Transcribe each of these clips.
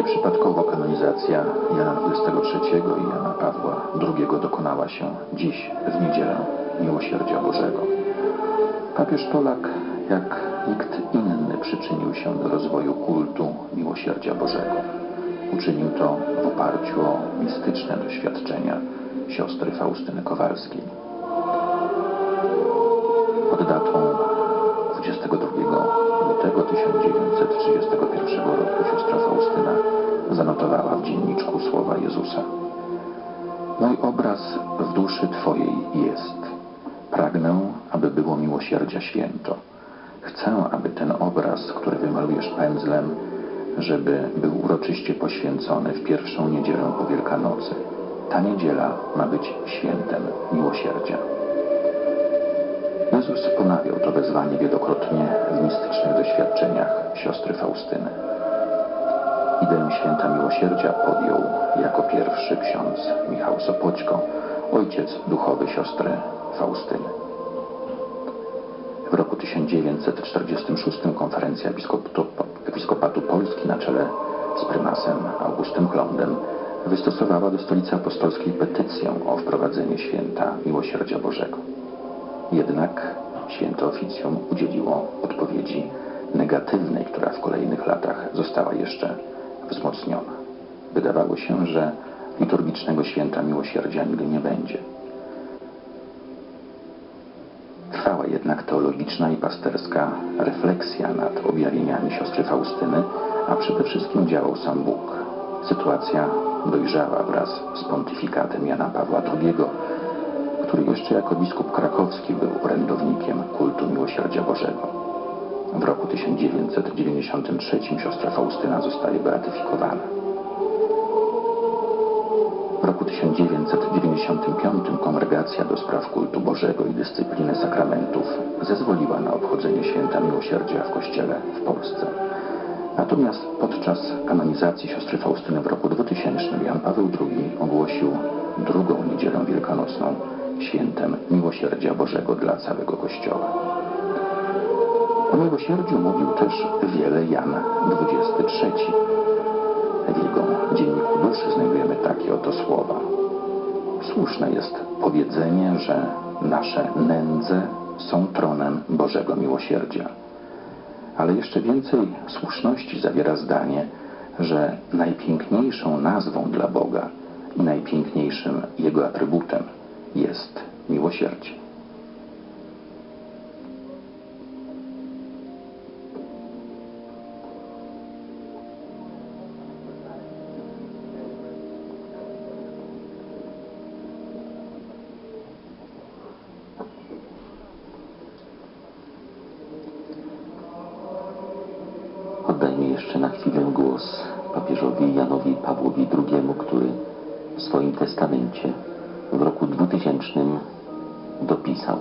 Nieprzypadkowo kanonizacja Jana XXIII i Jana Pawła II dokonała się dziś, w niedzielę Miłosierdzia Bożego. Papież Polak, jak nikt inny, przyczynił się do rozwoju kultu Miłosierdzia Bożego. Uczynił to w oparciu o mistyczne doświadczenia siostry Faustyny Kowalskiej. Pod datą 22 lutego 1931 roku siostra Faustyna zanotowała w dzienniczku słowa Jezusa. Mój obraz w duszy Twojej jest. Pragnę, aby było miłosierdzia święto. Chcę, aby ten obraz, który wymalujesz pędzlem, żeby był uroczyście poświęcony w pierwszą niedzielę po Wielkanocy. Ta niedziela ma być świętem miłosierdzia. Jezus ponawiał to wezwanie wielokrotnie w mistycznych doświadczeniach siostry Faustyny. Ideę święta miłosierdzia podjął jako pierwszy ksiądz Michał Sopoćko, ojciec duchowy siostry Faustyny. W roku 1946 konferencja episkopatu, Polski na czele z prymasem Augustym Chlondem wystosowała do stolicy apostolskiej petycję o wprowadzenie święta Miłosierdzia Bożego. Jednak święto oficjum udzieliło odpowiedzi negatywnej, która w kolejnych latach została jeszcze wzmocniona. Wydawało się, że liturgicznego święta miłosierdzia nigdy nie będzie. Trwała jednak teologiczna i pasterska refleksja nad objawieniami siostry Faustyny, a przede wszystkim działał sam Bóg. Sytuacja dojrzała wraz z pontyfikatem Jana Pawła II, który jeszcze jako biskup krakowski był orędownikiem kultu Miłosierdzia Bożego. W roku 1993 siostra Faustyna zostaje beatyfikowana. W roku 1995 Kongregacja do Spraw Kultu Bożego i Dyscypliny Sakramentów zezwoliła na obchodzenie święta miłosierdzia w Kościele w Polsce. Natomiast podczas kanonizacji siostry Faustyny w roku 2000 Jan Paweł II ogłosił drugą niedzielę wielkanocną świętem miłosierdzia Bożego dla całego Kościoła. O miłosierdziu mówił też wiele Jan XXIII. W jego dzienniku duszy znajdujemy takie oto słowa. Słuszne jest powiedzenie, że nasze nędze są tronem Bożego miłosierdzia. Ale jeszcze więcej słuszności zawiera zdanie, że najpiękniejszą nazwą dla Boga i najpiękniejszym Jego atrybutem jest miłosierdzie. W swoim testamencie w roku 2000 dopisał.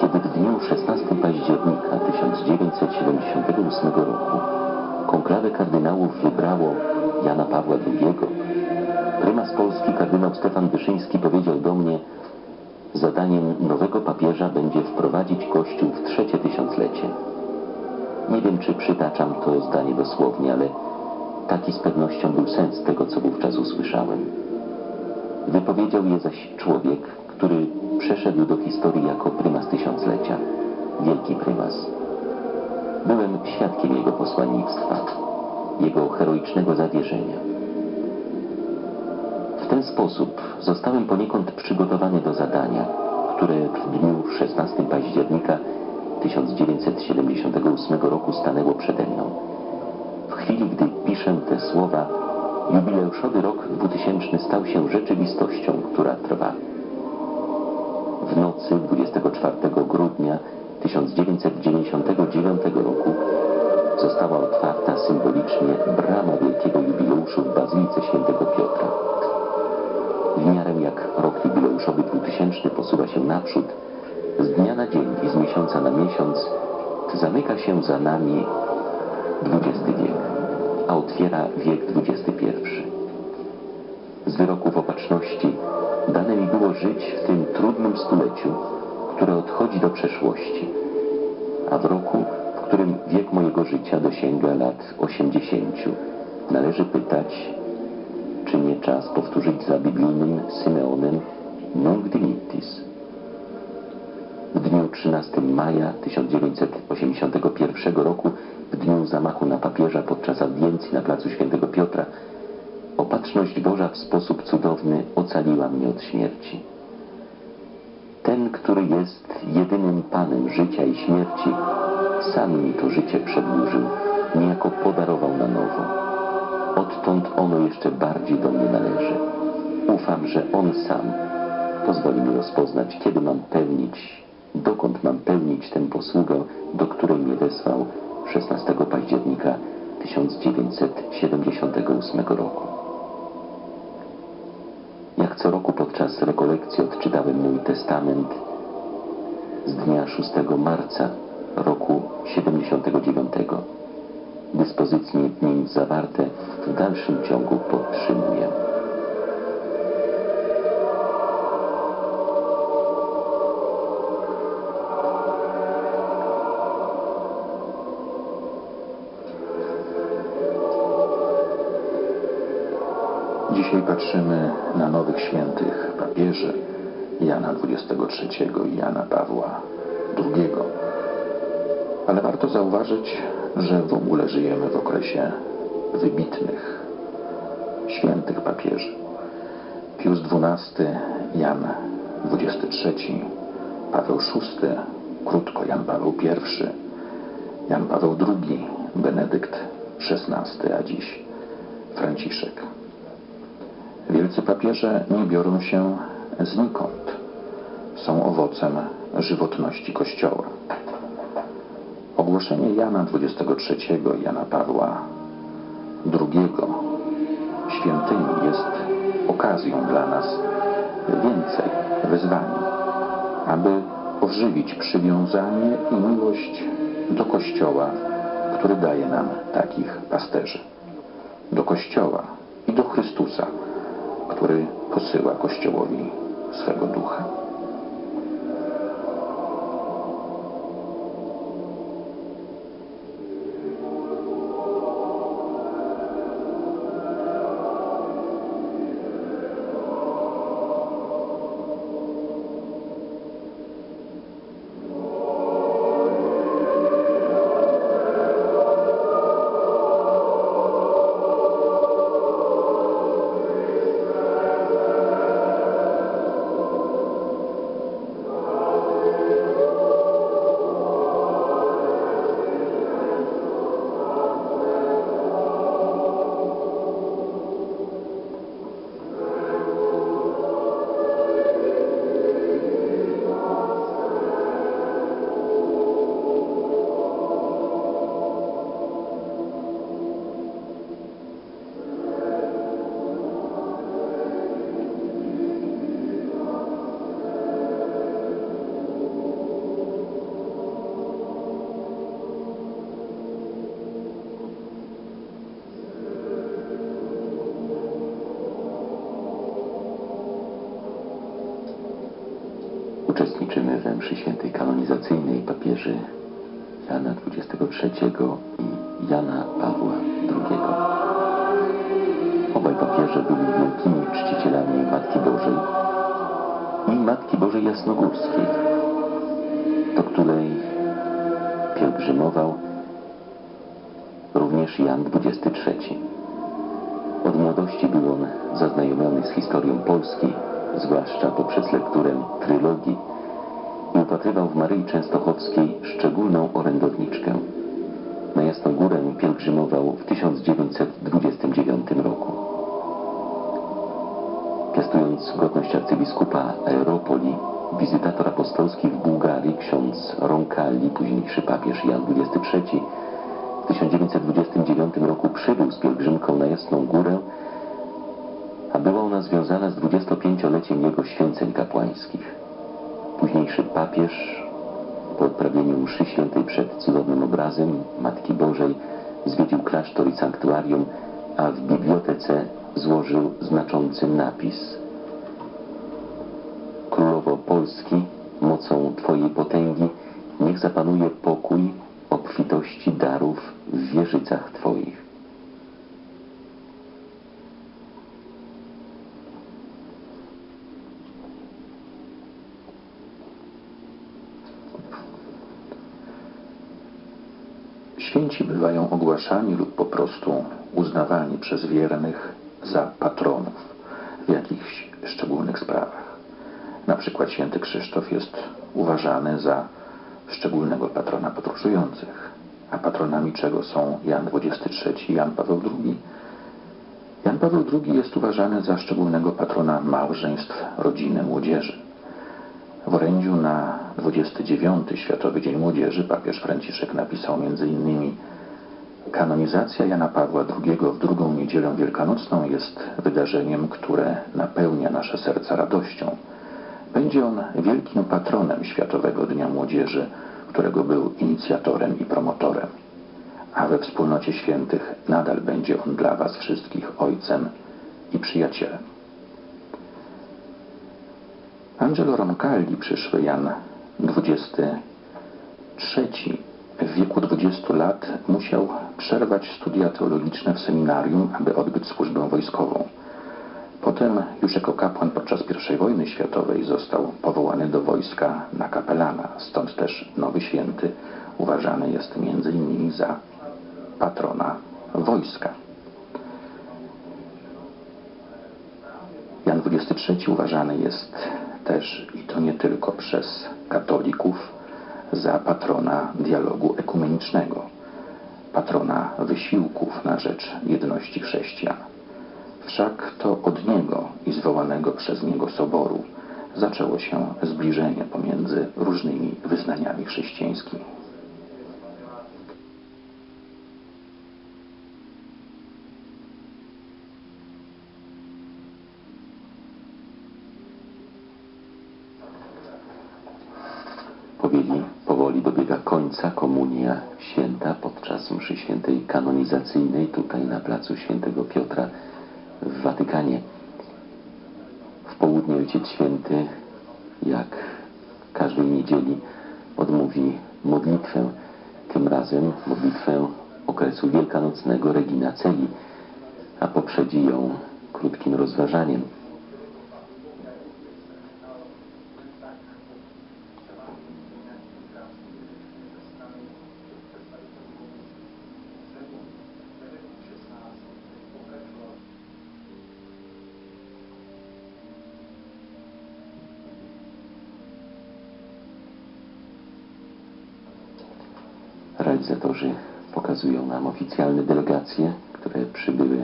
Kiedy w dniu 16 października 1978 roku konklawę kardynałów wybrało Jana Pawła II, prymas Polski kardynał Stefan Wyszyński powiedział do mnie, zadaniem nowego papieża będzie wprowadzić Kościół w trzecie tysiąclecie. Nie wiem, czy przytaczam to zdanie dosłownie, ale taki z pewnością był sens tego, co wówczas usłyszałem. Wypowiedział je zaś człowiek, który przeszedł do historii jako prymas tysiąclecia, wielki prymas. Byłem świadkiem jego posłannictwa, jego heroicznego zawierzenia. W ten sposób zostałem poniekąd przygotowany do zadania, które w dniu 16 października 1978 roku stanęło przede mną. Chwili, gdy piszę te słowa, jubileuszowy rok 2000 stał się rzeczywistością, która trwa. W nocy 24 grudnia 1999 roku została otwarta symbolicznie brama wielkiego jubileuszu w Bazylice Świętego Piotra. W miarę jak rok jubileuszowy 2000 posuwa się naprzód, z dnia na dzień i z miesiąca na miesiąc zamyka się za nami XX wiek, a otwiera wiek XXI. Z wyroków opatrzności dane mi było żyć w tym trudnym stuleciu, które odchodzi do przeszłości, a w roku, w którym wiek mojego życia dosięga lat 80. Należy pytać, czy nie czas powtórzyć za biblijnym Symeonem Nunc dimittis. W dniu 13 maja 1981 roku, w dniu zamachu na papieża podczas audiencji na placu Świętego Piotra, opatrzność Boża w sposób cudowny ocaliła mnie od śmierci. Ten, który jest jedynym Panem życia i śmierci, sam mi to życie przedłużył, niejako podarował na nowo. Odtąd ono jeszcze bardziej do mnie należy. Ufam, że On sam pozwoli mi rozpoznać, kiedy mam pełnić, dokąd mam pełnić tę posługę, do której mnie wesłał 16 października 1978 roku. Jak co roku podczas rekolekcji odczytałem mój testament z dnia 6 marca roku 79. Dyspozycje w nim zawarte w dalszym ciągu podtrzymuję. Dzisiaj patrzymy na nowych świętych papieży Jana XXIII i Jana Pawła II. Ale warto zauważyć, że w ogóle żyjemy w okresie wybitnych świętych papieży. Pius XII, Jan XXIII, Paweł VI, krótko Jan Paweł I, Jan Paweł II, Benedykt XVI, a dziś Franciszek. Wielcy papieże nie biorą się znikąd. Są owocem żywotności Kościoła. Ogłoszenie Jana XXIII i Jana Pawła II świętymi jest okazją dla nas więcej wyzwań, aby ożywić przywiązanie i miłość do Kościoła, który daje nam takich pasterzy. Do Kościoła i do Chrystusa, który posyła Kościołowi swego ducha. Uczestniczymy we mszy świętej kanonizacyjnej papieży Jana XXIII i Jana Pawła II. Obaj papieże byli wielkimi czcicielami Matki Bożej i Matki Bożej Jasnogórskiej, do której pielgrzymował również Jan XXIII. Od młodości był on zaznajomiony z historią Polski, zwłaszcza poprzez lekturę trylogii i upatrywał w Maryi Częstochowskiej szczególną orędowniczkę. Na Jasną Górę pielgrzymował w 1929 roku. Piastując godność arcybiskupa Aeropoli, wizytator apostolski w Bułgarii, ksiądz Roncalli, późniejszy papież Jan XXIII, w 1929 roku przybył z pielgrzymką na Jasną Górę, a była ona związana z 25-leciem jego święceń kapłańskich. Późniejszy papież po odprawieniu mszy świętej przed cudownym obrazem Matki Bożej zwiedził klasztor i sanktuarium, a w bibliotece złożył znaczący napis Królowo Polski, mocą Twojej potęgi niech zapanuje pokój, obfitości darów w wieżycach Twoich. Święci bywają ogłaszani lub po prostu uznawani przez wiernych za patronów w jakichś szczególnych sprawach. Na przykład święty Krzysztof jest uważany za szczególnego patrona podróżujących, a patronami czego są Jan XXIII i Jan Paweł II. Jan Paweł II jest uważany za szczególnego patrona małżeństw, rodziny, młodzieży. W orędziu na 29 Światowy Dzień Młodzieży papież Franciszek napisał m.in. Kanonizacja Jana Pawła II w drugą niedzielę wielkanocną jest wydarzeniem, które napełnia nasze serca radością. Będzie on wielkim patronem Światowego Dnia Młodzieży, którego był inicjatorem i promotorem. A we wspólnocie świętych nadal będzie on dla Was wszystkich ojcem i przyjacielem. Angelo Roncalli, przyszły Jan XXIII, w wieku 20 lat musiał przerwać studia teologiczne w seminarium, aby odbyć służbę wojskową. Potem, już jako kapłan podczas I wojny światowej, został powołany do wojska na kapelana. Stąd też nowy święty uważany jest innymi za patrona wojska. Jan XXIII uważany jest też, i to nie tylko przez katolików, za patrona dialogu ekumenicznego, patrona wysiłków na rzecz jedności chrześcijan. Wszak to od niego i zwołanego przez niego soboru zaczęło się zbliżenie pomiędzy różnymi wyznaniami chrześcijańskimi. Powoli, powoli końca komunia święta podczas mszy świętej kanonizacyjnej tutaj na placu świętego Piotra w Watykanie. W południe Ojciec Święty, jak każdej niedzieli, odmówi modlitwę, tym razem modlitwę okresu wielkanocnego Regina Celi, a poprzedzi ją krótkim rozważaniem. Realizatorzy pokazują nam oficjalne delegacje, które przybyły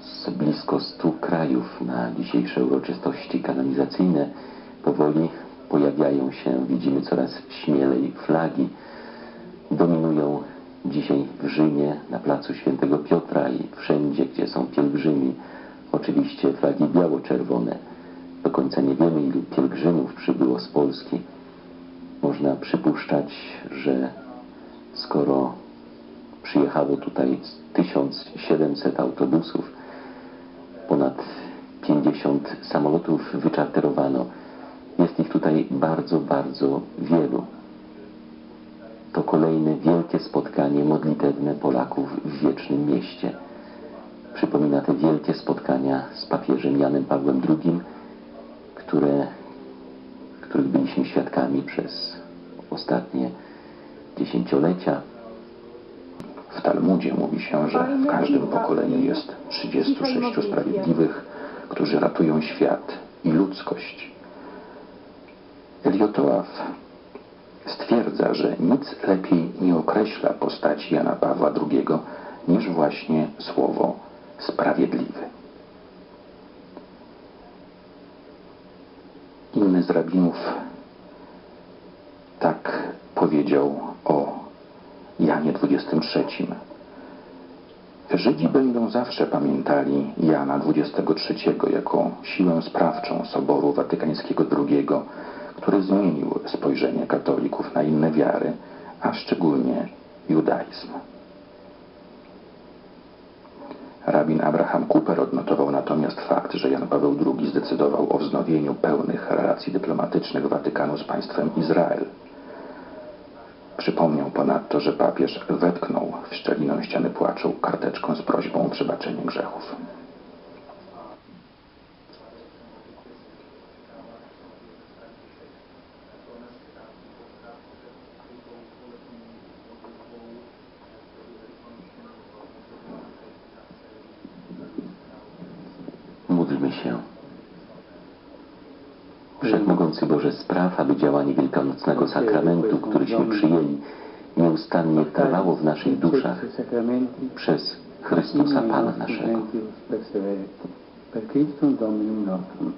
z blisko stu krajów na dzisiejsze uroczystości kanonizacyjne. Powoli pojawiają się, widzimy coraz śmielej flagi. Dominują dzisiaj w Rzymie, na placu Świętego Piotra i wszędzie, gdzie są pielgrzymi. Oczywiście flagi biało-czerwone. Do końca nie wiemy, ilu pielgrzymów przybyło z Polski. Można przypuszczać, że skoro przyjechało tutaj 1700 autobusów, ponad 50 samolotów wyczarterowano, jest ich tutaj bardzo, bardzo wielu. To kolejne wielkie spotkanie modlitewne Polaków w wiecznym mieście. Przypomina te wielkie spotkania z papieżem Janem Pawłem II, które, których byliśmy świadkami przez ostatnie dziesięciolecia. W Talmudzie mówi się, że w każdym pokoleniu jest 36 sprawiedliwych, którzy ratują świat i ludzkość. Eliotoaf stwierdza, że nic lepiej nie określa postaci Jana Pawła II niż właśnie słowo sprawiedliwy. Inny z rabinów tak powiedział o Janie XXIII. Żydzi będą zawsze pamiętali Jana XXIII jako siłę sprawczą Soboru Watykańskiego II, który zmienił spojrzenie katolików na inne wiary, a szczególnie judaizm. Rabin Abraham Cooper odnotował natomiast fakt, że Jan Paweł II zdecydował o wznowieniu pełnych relacji dyplomatycznych Watykanu z państwem Izrael. Przypomniał ponadto, że papież wetknął w szczelinę ściany płaczu karteczką z prośbą o przebaczenie grzechów. Módlmy się. Wszechmogący Boże, spraw, aby działanie wielkanocnego sakramentu, któryśmy przyjęli, nieustannie trwało w naszych duszach przez Chrystusa Pana naszego. Per Christum Dominum nostrum.